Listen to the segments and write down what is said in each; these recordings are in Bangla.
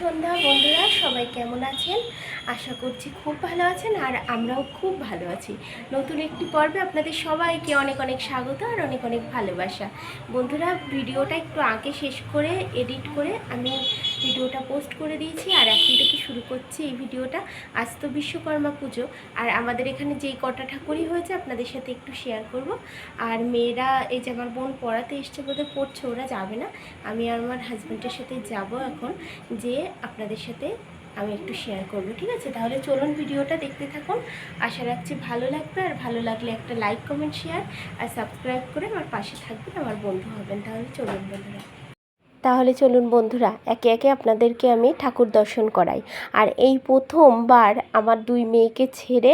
সন্ধ্যা, বন্ধুরা, সবাই কেমন আছেন? আশা করছি খুব ভালো আছেন আর আমরাও খুব ভালো আছি। নতুন একটি পর্বে আপনাদের সবাইকে অনেক অনেক স্বাগত আর অনেক অনেক ভালোবাসা। বন্ধুরা, ভিডিওটা একটু আগে শেষ করে এডিট করে আমি ভিডিওটা পোস্ট করে দিয়েছি আর এখন থেকে শুরু করছি এই ভিডিওটা আজ তো বিশ্বকর্মা পুজো। আর আমাদের এখানে যেই কটা ঠাকুরই হয়েছে আপনাদের সাথে একটু শেয়ার করব। আর মেয়েরা, এই যে আমার বোন পড়াতে এসছে বোধহয়, পড়ছে, ওরা যাবে না। আমি আর আমার হাজব্যান্ডের সাথে যাব এখন যে আপনাদের সাথে আমি একটু শেয়ার করব, ঠিক আছে? তাহলে চলুন ভিডিওটা দেখতে থাকুন। আশা রাখছি ভালো লাগবে, আর ভালো লাগলে একটা লাইক কমেন্ট শেয়ার আর সাবস্ক্রাইব করে আমার পাশে থাকবেন, আমার বন্ধু হবেন। তাহলে চলুন বন্ধুরা। তাহলে চলুন বন্ধুরা, একে একে আপনাদেরকে আমি ঠাকুর দর্শন করাই। আর এই প্রথমবার আমার দুই মেয়েকে ছেড়ে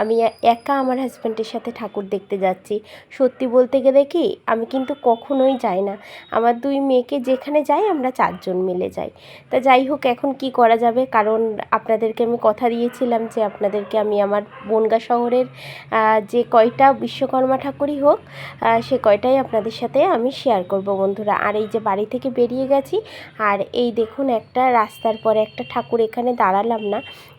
আমি একা আমার হাজব্যান্ডের সাথে ঠাকুর দেখতে যাচ্ছি। সত্যি বলতে গেলে কি আমি কিন্তু কখনোই যাই না। আমার দুই মেয়েকে যেখানে যাই, আমরা চারজন মিলে যাই। তা যাই হোক, এখন কি করা যাবে? কারণ আপনাদেরকে আমি কথা দিয়েছিলাম যে আপনাদেরকে আমি আমার বনগা শহরের যে কয়টা বিশ্বকর্মা ঠাকুরই হোক সে কয়টাই আপনাদের সাথে আমি শেয়ার করব বন্ধুরা। আর এই যে বাড়ি থেকে বেরিয়ে গেছি। আর এই দেখুন একটা রাস্তার পরে একটা ঠাকুর এখানে দাঁড়ালাম না।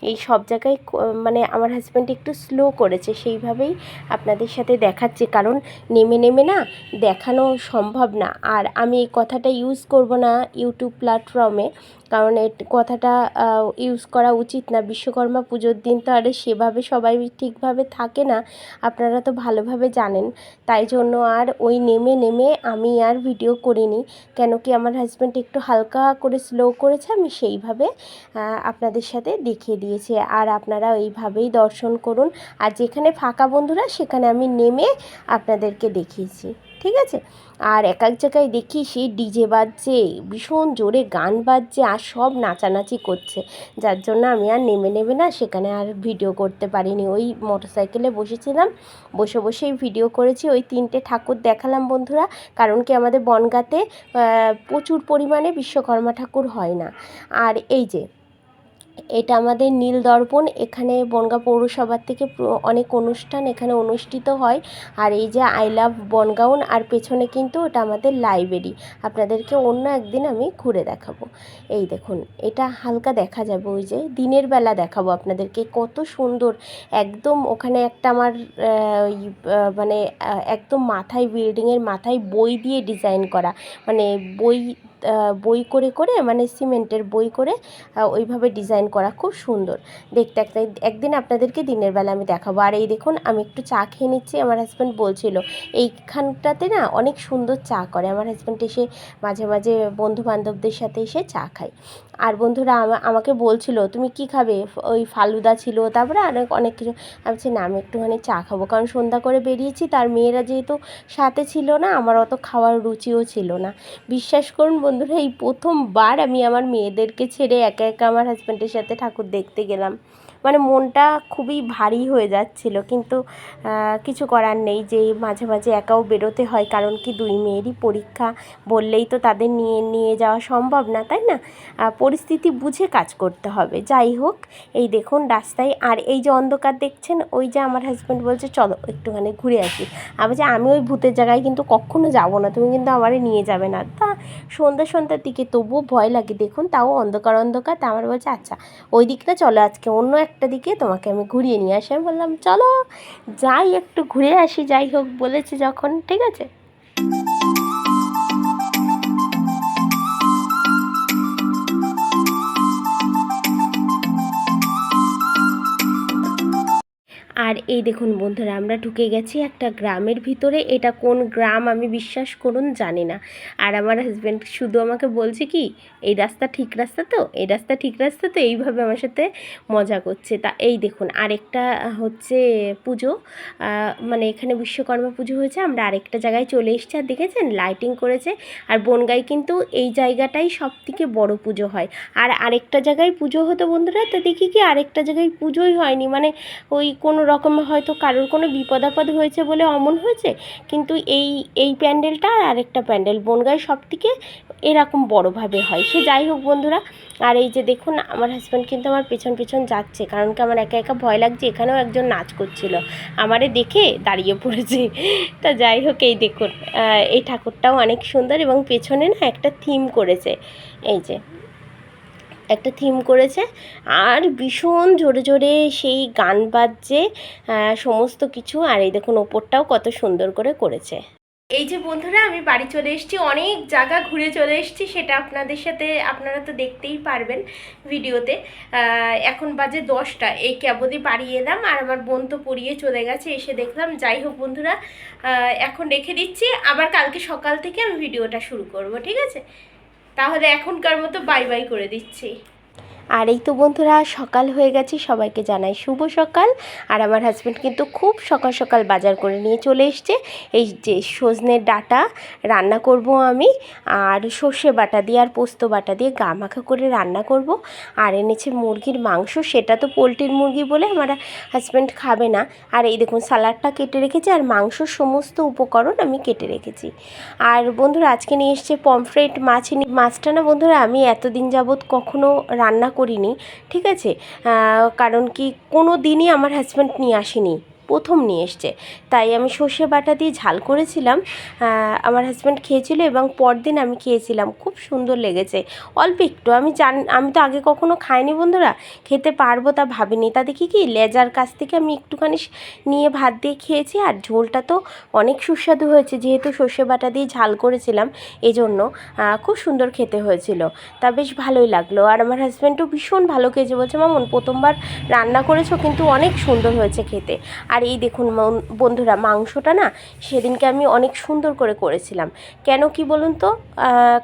এই সব জায়গায় মানে আমার হাজব্যান্ড একটু স্লো করেছে, সেইভাবেই আপনাদের সাথে দেখাচ্ছে। কারণ নেমে নেমে না দেখানো সম্ভব না। আর আমি এই কথাটা ইউজ করব না ইউটিউব প্ল্যাটফর্মে কারণ এ কথাটা ইউজ করা উচিত না। বিশ্বকর্মা পুজোর দিন তো আর সেভাবে সবাই ঠিকভাবে থাকে না। আপনারা তো ভালোভাবে জানেন। তাই জন্য আর ওই নেমে নেমে আমি আর ভিডিও করিনি। কেন কি আমার হাজব্যান্ড একটু হালকা করে স্লো করেছে, আমি সেইভাবে আপনাদের সাথে দেখিয়ে দিয়েছি। আর আপনারা এইভাবেই দর্শন করুন। আর যেখানে ফাঁকা বন্ধুরা, সেখানে আমি নেমে আপনাদেরকে দেখিয়েছি। ঠিক আছে? আর এক এক জায়গায় দেখি সেই ডিজে বাজছে, ভীষণ জোরে গান বাজছে আর সব নাচানাচি করছে। যার জন্য আমি আর নেমে নেমে না সেখানে আর ভিডিও করতে পারিনি। ওই মোটরসাইকেলে বসেছিলাম, বসে বসেই ভিডিও করেছি। ওই তিনটে ঠাকুর দেখালাম বন্ধুরা, কারণ কি আমাদের বনগাতে প্রচুর পরিমাণে বিশ্বকর্মা ঠাকুর হয় না। আর এই যে এটা আমাদের নীল দর্পণ এখানে বনগাঁ পৌরসভার থেকে অনেক অনুষ্ঠান এখানে অনুষ্ঠিত হয়। আর এই যে আই লাভ বনগাঁও আর পেছনে কিন্তু এটা আমাদের লাইব্রেরি আপনাদেরকে অন্য একদিন আমি ঘুরে দেখাবো। এই দেখুন এটা হালকা দেখা যাবে ওই যে দিনের বেলা দেখাবো আপনাদেরকে। কত সুন্দর একদম ওখানে একটা আমার ওই, মানে একদম মাথায় বিল্ডিংয়ের মাথায় বই দিয়ে ডিজাইন করা। মানে বই বই করে করে মানে সিমেন্টের বই করে ওইভাবে ডিজাইন করা খুব সুন্দর। দেখতে একটা একদিন আপনাদেরকে দিনের বেলা আমি দেখাবো। আর এই দেখুন, আমি একটু চা খেয়ে নিচ্ছি। আমার হাজব্যান্ড বলছিল, এইখানটাতে না অনেক সুন্দর চা করে। আমার হাজব্যান্ড এসে মাঝে মাঝে বন্ধু বান্ধবদের সাথে এসে চা খায়। আর বন্ধুরা আমা- আমাকে বলছিল, তুমি কি খাবে? ওই ফালুদা ছিল, তারপরে অনেক অনেক কিছু। আমি বলছি, না, আমি একটুখানি চা খাব। কারণ সন্ধ্যা করে বেরিয়েছি, তার মেয়েরা যেহেতু সাথে ছিল না, আমার অত খাওয়ার রুচিও ছিল না। বিশ্বাস করুন বন্ধুরা, এই প্রথমবার আমি আমার মেয়েদেরকে ছেড়ে একা একা আমার হাজব্যান্ডের সাথে ঠাকুর দেখতে গেলাম। মানে মনটা খুবই ভারী হয়ে যাচ্ছিল, কিন্তু কিছু করার নেই, যে মাঝে মাঝে একাও বেরোতে হয়, কারণ কি দুই মেয়েরই পরীক্ষা বললেই তো তাদের নিয়ে নিয়ে যাওয়া সম্ভব না, তাই না? পরিস্থিতি বুঝে কাজ করতে হবে। যাই হোক, এই দেখুন রাস্তায়, আর এই যে অন্ধকার দেখছেন, ওই যে আমার হাজব্যান্ড বলছে, চলো একটুখানি ঘুরে আসি। আমি যে আমি ওই ভূতের জায়গায় কিন্তু কখনো যাব না, তুমি কিন্তু আমারে নিয়ে যাবে না। তা সন্ধ্যা সন্ধ্যার দিকে তবুও ভয় লাগে, দেখুন তাও অন্ধকার অন্ধকার, তা আমার বলছে আচ্ছা ওই দিকটা চলো আজকে, অন্য একটা দিকে তোমাকে আমি ঘুরিয়ে নিয়ে আসি। আমি বললাম, চলো, যাই, একটু ঘুরে আসি, যাই হোক, বলেছে যখন, ঠিক আছে? এই দেখুন বন্ধুরা, আমরা ঢুকে গেছি একটা গ্রামের ভিতরে। এটা কোন গ্রাম আমি বিশ্বাস করুন জানি না। আর আমার হাজব্যান্ড শুধু আমাকে বলছে কি, এই রাস্তা ঠিক রাস্তা তো? এই রাস্তা ঠিক রাস্তা তো? এইভাবে আমার সাথে মজা করছে। তা এই দেখুন, আরেকটা হচ্ছে পুজো। মানে এখানে বিশ্বকর্মা পুজো হয়েছে। আমরা আরেকটা জায়গায় চলে এসেছি। আর দেখেছেন? লাইটিং করেছে। আর বনগাই কিন্তু এই জায়গাটাই সব থেকে বড় পুজো হয়। আর আরেকটা জায়গায় পুজো হতো বন্ধুরা, তো দেখি কি আরেকটা জায়গায় পুজোই হয়নি। মানে ওই কোনো রকমে হয়তো কারোর কোনো বিপদ আপদ হয়েছে বলে অমন হয়েছে, কিন্তু এই এই প্যান্ডেলটা আর আরেকটা প্যান্ডেল বনগাঁয় সব থেকে এরকম বড়োভাবে হয়। সে যাই হোক বন্ধুরা, আর এই যে দেখুন, আমার হাজব্যান্ড কিন্তু আমার পেছন পেছন যাচ্ছে, কারণ কি আমার একা একা ভয় লাগছে, এখানেও একজন নাচ করছিল। আমারে দেখে দাঁড়িয়ে পড়েছে। তা যাই হোক, এই দেখুন এই ঠাকুরটাও অনেক সুন্দর এবং পেছনে না একটা থিম করেছে। এই যে একটা থিম করেছে। আর ভীষণ জোরে জোরে সেই গান বাজছে সমস্ত কিছু। আর এই দেখুন, ওপরটাও কত সুন্দর করে করেছে। এই যে বন্ধুরা, আমি বাড়ি চলে এসেছি, অনেক জায়গা ঘুরে চলে এসেছি, সেটা আপনাদের সাথে আপনারা তো দেখতেই পারবেন ভিডিওতে। এখন বাজে দশটা, এই ক্যাবদি বাড়ি এলাম, আর আমার বোন তো পড়িয়ে চলে গেছে, এসে দেখলাম। যাই হোক বন্ধুরা এখন রেখে দিচ্ছি, আবার কালকে সকাল থেকে আমি ভিডিওটা শুরু করব, ঠিক আছে? তাহলে এখনকার মতো বাই বাই করে দিচ্ছি। আর এই তো বন্ধুরা, সকাল হয়ে গেছে, সবাইকে জানাই শুভ সকাল। আর আমার হাজব্যান্ড কিন্তু খুব সকাল সকাল বাজার করে নিয়ে চলে এসছে। এই যে সজনের ডাটা রান্না করব আমি, আর সর্ষে বাটা দিয়ে আর পোস্ত বাটা দিয়ে গা মাখা করে রান্না করব। আর এনেছে মুরগির মাংস, সেটা তো পোলট্রির মুরগি বলে আমার হাজব্যান্ড খাবে না। আর এই দেখুন স্যালাডটা কেটে রেখেছি, আর মাংসর সমস্ত উপকরণ আমি কেটে রেখেছি। আর বন্ধুরা, আজকে নিয়ে এসছে পমফ্রেট মাছ। মাছটা না বন্ধুরা, আমি এতদিন যাবৎ কখনো রান্না করিনি ঠিক আছে? কারণ কি কোনো দিনই আমার হাজব্যান্ড নিয়ে আসেনি। প্রথম নিয়ে এসছে। তাই আমি সর্ষে বাটা দিয়ে ঝাল করেছিলাম। আমার হাজব্যান্ড খেয়েছিল এবং পরদিন আমি খেয়েছিলাম। খুব সুন্দর লেগেছে। অল্প একটু। আমি জান, আমি তো আগে কখনো খাইনি বন্ধুরা। খেতে পারব তা ভাবিনি। তা দেখি কি লেজার কাছ থেকে আমি একটুখানি নিয়ে ভাত দিয়ে খেয়েছি। আর ঝোলটা তো অনেক সুস্বাদু হয়েছে। যেহেতু সর্ষে বাটা দিয়ে ঝাল করেছিলাম, এজন্য খুব সুন্দর খেতে হয়েছিল। তা বেশ ভালোই লাগল। আর আমার হাজব্যান্ডও ভীষণ ভালো খেয়েছে। বলছে, মামুন, প্রথমবার রান্না করেছ, কিন্তু অনেক সুন্দর হয়েছে খেতে। আর এই দেখুন বন্ধুরা, মাংসটা না সেদিনকে আমি অনেক সুন্দর করে করেছিলাম। কেন কি বলুন তো?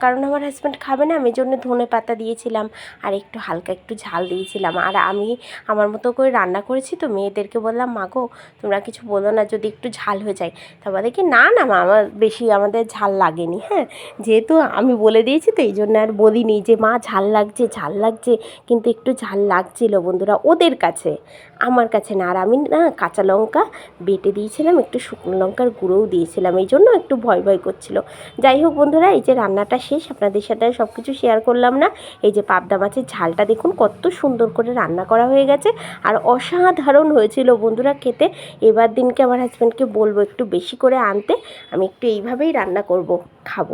কারণ আমার হাজব্যান্ড খাবে না, আমি জন্য ধনে পাতা দিয়েছিলাম আর একটু হালকা একটু ঝাল দিয়েছিলাম। আর আমি আমার মতো করে রান্না করেছি তো মেয়েদেরকে বললাম মাগো তোমরা কিছু বলো না, যদি একটু ঝাল হয়ে যায়। তারপর দেখি না না মা, আমার বেশি আমাদের ঝাল লাগেনি। হ্যাঁ যেহেতু আমি বলে দিয়েছি তো এই জন্য আর বলিনি যে, মা, ঝাল লাগছে ঝাল লাগছে, কিন্তু একটু ঝাল লাগছিল বন্ধুরা ওদের কাছে। আমার কাছে না আর আমি না কাঁচা লঙ্কা বেটে দিয়েছিলাম, একটু শুকনো লঙ্কার গুঁড়োও দিয়েছিলাম, এই জন্য একটু ভয় ভয় করছিল। যাই হোক বন্ধুরা, এই যে রান্নাটা শেষ, আপনাদের সাথে সব কিছু শেয়ার করলাম না। এই যে পাবদা মাছের ঝালটা দেখুন, কত সুন্দর করে রান্না করা হয়ে গেছে। আর অসাধারণ হয়েছিল বন্ধুরা খেতে। এবার দিনকে আমার হাজব্যান্ডকে বলব একটু বেশি করে আনতে, আমি একটু এইভাবেই রান্না করব, খাব।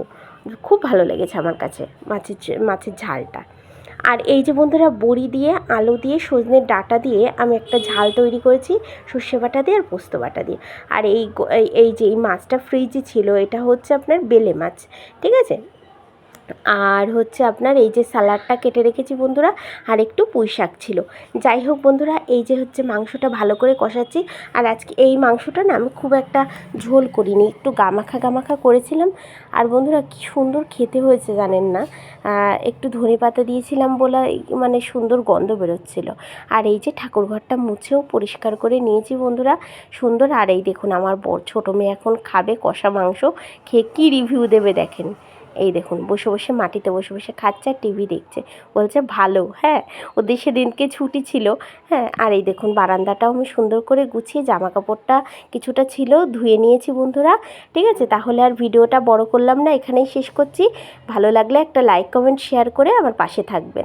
খুব ভালো লেগেছে আমার কাছে মাছের মাছের ঝালটা। আর এই যে বন্ধুরা, বড়ি দিয়ে, আলু দিয়ে সজনের ডাটা দিয়ে আমি একটা ঝাল তৈরি করেছি, সর্ষে বাটা দিয়ে আর পোস্ত বাটা দিয়ে। আর এই এই- যে এই মাছটা ফ্রিজে ছিল, এটা হচ্ছে আপনার বেলে মাছ, ঠিক আছে? আর হচ্ছে আপনার এই যে স্যালাডটা কেটে রেখেছি বন্ধুরা, আর একটু পুঁই শাক ছিল। যাই হোক বন্ধুরা, এই যে হচ্ছে মাংসটা ভালো করে কষাচ্ছি, আর আজকে এই মাংসটা না আমি খুব একটা ঝোল করিনি, একটু গামাখা গামাখা করেছিলাম। আর বন্ধুরা, কি সুন্দর খেতে হয়েছে জানেন না? একটু ধনে পাতা দিয়েছিলাম বলে মানে সুন্দর গন্ধ বেরোচ্ছিল। আর এই যে ঠাকুরঘরটা মুছেও পরিষ্কার করে নিয়েছি বন্ধুরা, সুন্দর। আর এই দেখুন, আমার বড় ছোটো মেয়ে এখন খাবে কষা মাংস, খেয়ে কী রিভিউ দেবে দেখেন। এই দেখুন, বসে বসে মাটিতে বসে বসে খাচ্ছে আর টিভি দেখছে। বলছে, ভালো হ্যাঁ ওদের সেদিনকে ছুটি ছিল হ্যাঁ আর এই দেখুন, বারান্দাটাও আমি সুন্দর করে গুছিয়ে জামা কাপড়টা কিছুটা ছিল, ধুয়ে নিয়েছি বন্ধুরা, ঠিক আছে? তাহলে আর ভিডিওটা বড় করলাম না, এখানেই শেষ করছি। ভালো লাগলে একটা লাইক কমেন্ট শেয়ার করে আমার পাশে থাকবেন।